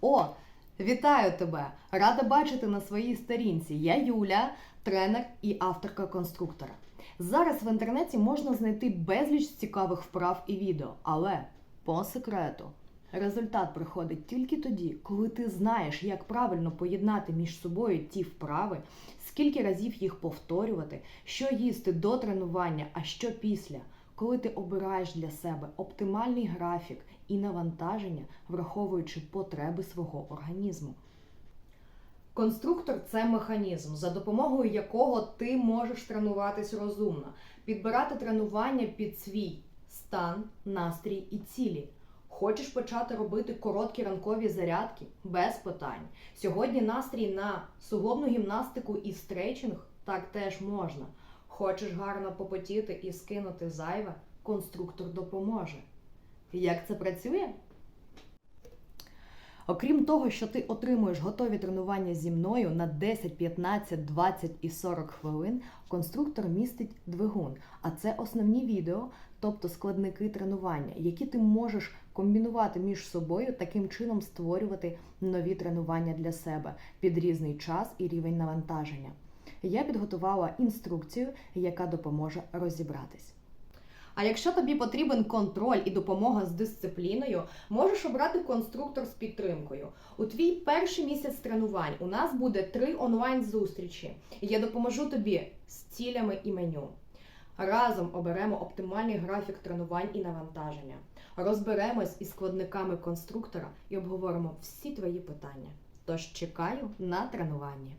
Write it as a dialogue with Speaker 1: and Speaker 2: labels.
Speaker 1: О, вітаю тебе! Рада бачити на своїй сторінці. Я Юля, тренер і авторка конструктора. Зараз в інтернеті можна знайти безліч цікавих вправ і відео, але по секрету. Результат приходить тільки тоді, коли ти знаєш, як правильно поєднати між собою ті вправи, скільки разів їх повторювати, що їсти до тренування, а що після. Коли ти обираєш для себе оптимальний графік і навантаження, враховуючи потреби свого організму. Конструктор це механізм, за допомогою якого ти можеш тренуватись розумно, підбирати тренування під свій стан, настрій і цілі. Хочеш почати робити короткі ранкові зарядки? Без питань. Сьогодні настрій на суглобну гімнастику і стрейчинг так теж можна. Хочеш гарно попотіти і скинути зайве? Конструктор допоможе. Як це працює? Окрім того, що ти отримуєш готові тренування зі мною на 10, 15, 20 і 40 хвилин, конструктор містить двигун. А це основні відео, тобто складники тренування, які ти можеш комбінувати між собою, таким чином створювати нові тренування для себе під різний час і рівень навантаження. Я підготувала інструкцію, яка допоможе розібратись. А якщо тобі потрібен контроль і допомога з дисципліною, можеш обрати конструктор з підтримкою. У твій перший місяць тренувань у нас буде три онлайн-зустрічі. Я допоможу тобі з цілями і меню. Разом оберемо оптимальний графік тренувань і навантаження. Розберемось із складниками конструктора і обговоримо всі твої питання. Тож чекаю на тренування.